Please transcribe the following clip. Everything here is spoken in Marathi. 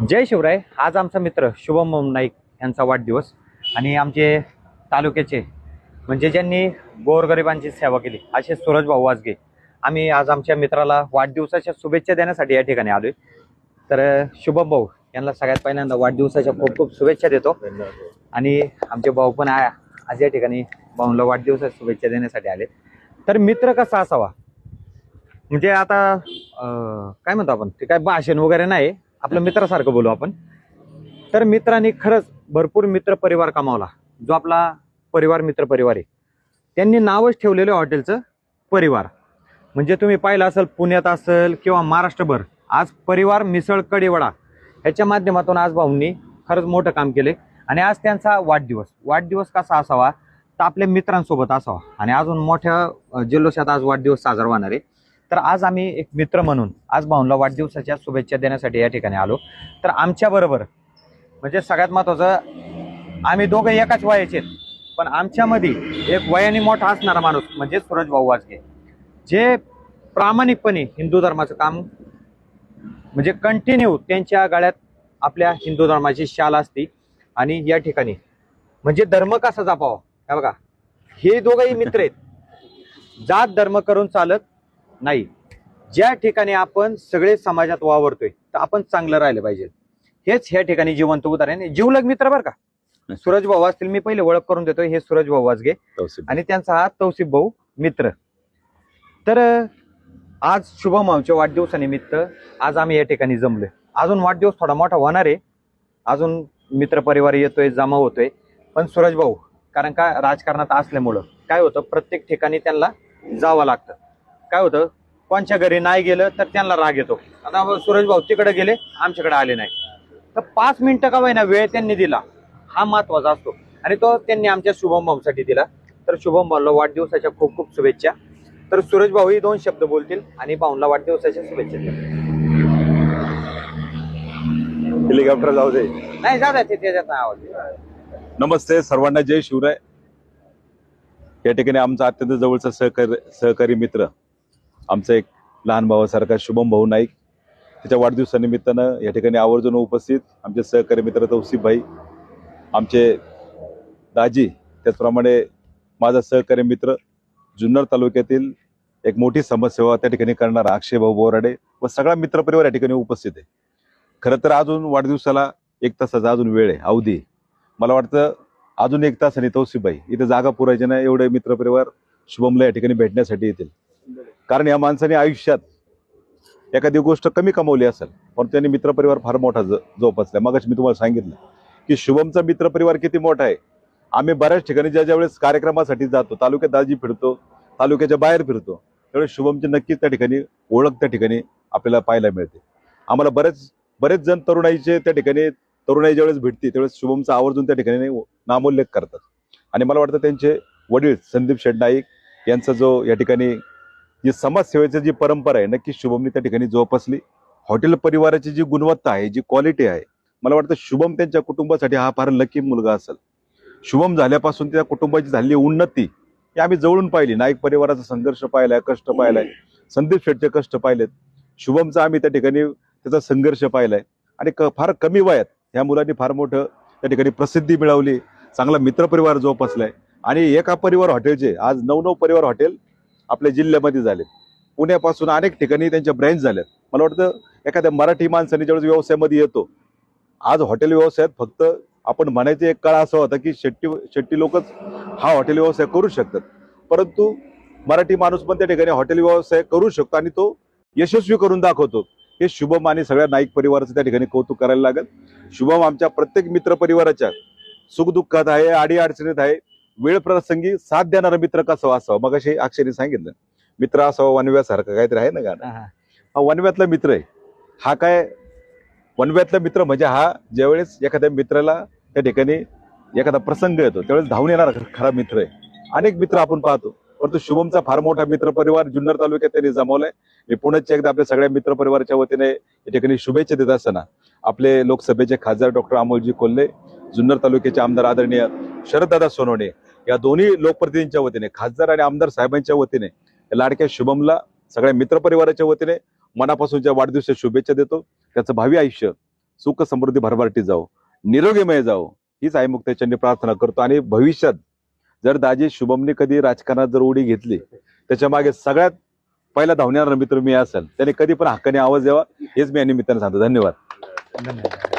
जय शिवराय. आज आमचा मित्र शुभम नाईक यांचा वाढदिवस आणि आमचे तालुक्याचे म्हणजे ज्यांनी गोरगरिबांची सेवा केली असे सूरज भाऊ वाजगे. आम्ही आज आमच्या मित्राला वाढदिवसाच्या शुभेच्छा देण्यासाठी या ठिकाणी आलोय. तर शुभम भाऊ यांना सगळ्यात पहिल्यांदा वाढदिवसाच्या खूप खूप शुभेच्छा देतो. आणि आमचे भाऊ पण आज या ठिकाणी भाऊला वाढदिवसाच्या शुभेच्छा देण्यासाठी आले. तर मित्र कसा असावा? म्हणजे आता काय म्हणतो आपण? ते काय भाषण वगैरे नाही. आपलं मित्रासारखं बोलू आपण. तर मित्रांनी खरंच भरपूर मित्र परिवार कमावला. जो आपला परिवार मित्र परिवार आहे. त्यांनी नावच ठेवलेलं आहे हॉटेलचं परिवार. म्हणजे तुम्ही पाहिलं असेल पुण्यात असेल किंवा महाराष्ट्रभर आज परिवार मिसळ कडेवडा ह्याच्या माध्यमातून आज भाऊंनी खरंच मोठं काम केले. आणि आज त्यांचा वाढदिवस. वाढदिवस कसा असावा? तर आपल्या मित्रांसोबत असावा. आणि अजून मोठ्या जल्लोषात आज वाढदिवस साजरा होणार आहे. तर आज आम्ही एक मित्र म्हणून आज भाऊनला वाढदिवसाच्या शुभेच्छा देण्यासाठी या ठिकाणी आलो. तर आमच्याबरोबर म्हणजे सगळ्यात महत्त्वाचं आम्ही दोघं एकाच वयाचे आहेत पण आमच्यामध्ये एक वयाने मोठा असणारा माणूस म्हणजे सूरज भाऊ वाजगे. जे प्रामाणिकपणे हिंदू धर्माचं काम म्हणजे कंटिन्यू त्यांच्या गाळ्यात आपल्या हिंदू धर्माची शाल असते आणि या ठिकाणी म्हणजे धर्म कसा जपावा? हे बघा हे दोघंही मित्र आहेत. जात धर्म करून चालत नाही. ज्या ठिकाणी आपण सगळे समाजात वावरतोय तर आपण चांगलं राहिलं पाहिजे. हेच ह्या ठिकाणी जिवंत उदाहरण आहे. जिवलग मित्र बरं का? सूरज भाऊ असतील मी पहिले ओळख करून देतोय. हे सूरज भाऊ वाजगे. आणि त्यांचा हा तौसिफ भाऊ मित्र. तर आज शुभम भाऊच्या वाढदिवसानिमित्त आज आम्ही या ठिकाणी जमलोय. अजून वाढदिवस थोडा मोठा होणार आहे. अजून मित्र परिवार येतोय जमा होतोय. पण सूरज भाऊ कारण का राजकारणात असल्यामुळं काय होतं प्रत्येक ठिकाणी त्यांना जावं लागतं. काय होतं? कोणच्या घरी नाही गेलं तर त्यांना राग येतो. आता सूरज भाऊ तिकडे गेले आमच्याकडे आले नाही. तर पाच मिनिटं का होईना वेळ त्यांनी दिला. हा महत्त्वाचा असतो. आणि तो त्यांनी आमच्या शुभम भाऊसाठी दिला. तर शुभम भाऊला वाढदिवसाच्या खूप खूप शुभेच्छा. तर सूरज भाऊही दोन शब्द बोलतील आणि भाऊला वाढदिवसाच्या शुभेच्छा देतील. हेलिकॉप्टर जाऊ दे. नाही जा ते त्याच्यात आवाज. नमस्ते सर्वांना जय शिवराय. या ठिकाणी आमचा अत्यंत जवळचा सहकारी सहकारी मित्र आमचा एक लहान भावासारखा शुभम भाऊ नाईक. त्याच्या वाढदिवसानिमित्तानं या ठिकाणी आवर्जून उपस्थित आमचे सहकारी मित्र तौसिफ भाई आमचे दाजी त्याचप्रमाणे माझा सहकारी मित्र जुन्नर तालुक्यातील एक मोठी समाजसेवा त्या ठिकाणी करणारा अक्षय भाऊ बोराडे व सगळा मित्रपरिवार या ठिकाणी उपस्थित आहे. खरं तर अजून वाढदिवसाला एक तासाचा अजून वेळ आहे अवधी मला वाटतं अजून एक तास आणि तौसिफबाई इथं जागा पुरायची नाही एवढे मित्रपरिवार शुभमला या ठिकाणी भेटण्यासाठी येतील. कारण या माणसाने आयुष्यात एखादी गोष्ट कमी कमवली असेल पण त्यांनी मित्रपरिवार फार मोठा ज जोपासला मगाशी मी तुम्हाला सांगितलं की शुभमचा मित्रपरिवार किती मोठा आहे. आम्ही बऱ्याच ठिकाणी ज्या ज्या वेळेस कार्यक्रमासाठी जातो तालुक्यात दाजी फिरतो तालुक्याच्या बाहेर फिरतो त्यावेळेस शुभमची नक्कीच त्या ठिकाणी ओळख त्या ठिकाणी आपल्याला पाहायला मिळते. आम्हाला बरेच बरेच जण तरुणाईचे त्या ठिकाणी तरुणाई ज्यावेळेस भेटते त्यावेळेस शुभमचा आवर्जून त्या ठिकाणी नामोल्लेख करतात. आणि मला वाटतं त्यांचे वडील संदीप शेठ नाईक यांचा जो या ठिकाणी जी समाजसेवेची जी परंपरा आहे नक्की शुभमने त्या ठिकाणी जोपासली. हॉटेल परिवाराची जी गुणवत्ता आहे जी क्वालिटी आहे मला वाटतं शुभम त्यांच्या कुटुंबासाठी हा फार लकी मुलगा असेल. शुभम झाल्यापासून त्या कुटुंबाची झालेली उन्नती ही आम्ही जवळून पाहिली. नाईक परिवाराचा संघर्ष पाहिलाय कष्ट पाहिलाय. संदीप शेठचे कष्ट पाहिलेत. शुभमचा आम्ही त्या ठिकाणी त्याचा संघर्ष पाहिलाय. आणि क फार कमी वयात ह्या मुलांनी फार मोठं त्या ठिकाणी प्रसिद्धी मिळवली. चांगला मित्रपरिवार जोपासलाय. आणि एका परिवार हॉटेलचे आज नऊ नऊ परिवार हॉटेल आपल्या जिल्ह्यामध्ये झाले पुण्यापासून अनेक ठिकाणी त्यांच्या ब्रँच झाल्यात. मला वाटतं एखाद्या मराठी माणसाने ज्यावेळेस व्यवसायामध्ये येतो आज हॉटेल व्यवसायात फक्त आपण म्हणायचं एक काळ असा होता की शेट्टी शेट्टी लोकच हा हॉटेल व्यवसाय करू शकतात. परंतु मराठी माणूस पण त्या ठिकाणी हॉटेल व्यवसाय करू शकतो आणि तो यशस्वी करून दाखवतो. हे शुभम आणि सगळ्या नाईक परिवाराचं त्या ठिकाणी कौतुक करायला लागेल. शुभम आमच्या प्रत्येक मित्र परिवाराच्या सुखदुःखात आहे आडी अडचणीत आहे. वेळ प्रसंगी साथ देणारा मित्र कसा असावा? मग असे अक्षरी सांगितलं. मित्र असावा वनव्यासारखं काहीतरी आहे ना गाणं? हा वनव्यातला मित्र आहे. हा काय वनव्यातला मित्र म्हणजे हा ज्यावेळेस एखाद्या मित्राला त्या ठिकाणी एखादा प्रसंग येतो त्यावेळेस धावून येणारा खरा मित्र आहे. अनेक मित्र आपण पाहतो. परंतु शुभमचा फार मोठा मित्र परिवार जुन्नर तालुक्यात त्यांनी जमवलाय. मी पुण्याच्या एकदा आपल्या सगळ्या मित्र परिवाराच्या वतीने या ठिकाणी शुभेच्छा देत असताना आपले लोकसभेचे खासदार डॉक्टर अमोलजी कोल्हे जुन्नर तालुक्याचे आमदार आदरणीय शरददादा सोनवणे या दोन्ही लोकप्रतिनिधींच्या वतीने खासदार आणि आमदार साहेबांच्या वतीने लाडक्या शुभमला सगळ्या मित्रपरिवाराच्या वतीने मनापासूनच्या वाढदिवसाच्या शुभेच्छा देतो. त्याचं भावी आयुष्य सुख समृद्धी भरभराटी जाओ निरोगीमय जाओ हीच आई मुक्तेच्यांनी प्रार्थना करतो. आणि भविष्यात जर दाजी शुभमने कधी राजकारणात जर उडी घेतली त्याच्यामागे सगळ्यात पहिला धावणारा मित्र मी असेल त्याने कधी पण हक्काने आवाज द्यावा हेच मी या निमित्ताने सांगतो. धन्यवाद. धन्यवाद.